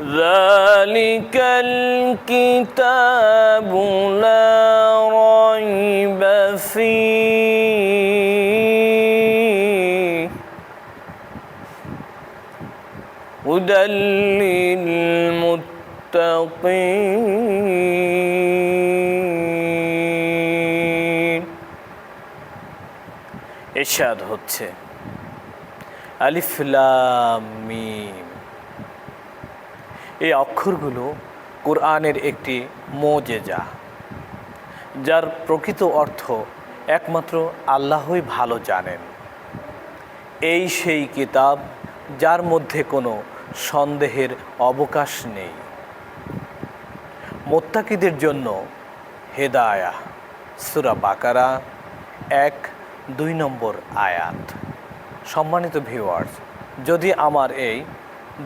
ذلك الكتاب لا ريب فيه هدى للمتقين এরশাদ হচ্ছে আলিফ লাম মিম এই অক্ষরগুলো কোরআনের একটি মোজেজা, যার প্রকৃত অর্থ একমাত্র আল্লাহই ভালো জানেন। এই সেই কিতাব যার মধ্যে কোনো সন্দেহের অবকাশ নেই। মোত্তাকিদের জন্য হেদায়া সুরা বাকারা, এক, দুই নম্বর আয়াত। সম্মানিত ভিউয়ার্স, যদি আমার এই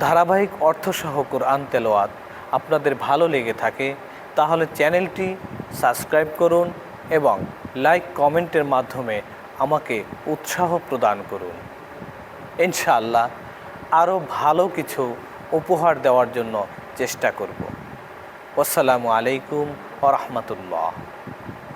ধারাবাহিক অর্থসহ কোরআন তেলোয়াত আপনাদের ভালো লেগে থাকে, তাহলে চ্যানেলটি সাবস্ক্রাইব করুন এবং লাইক, কমেন্টের মাধ্যমে আমাকে উৎসাহ প্রদান করুন। ইনশাআল্লাহ আরও ভালো কিছু উপহার দেওয়ার জন্য চেষ্টা করব। আসসালামু আলাইকুম ওরহমতুল্লাহ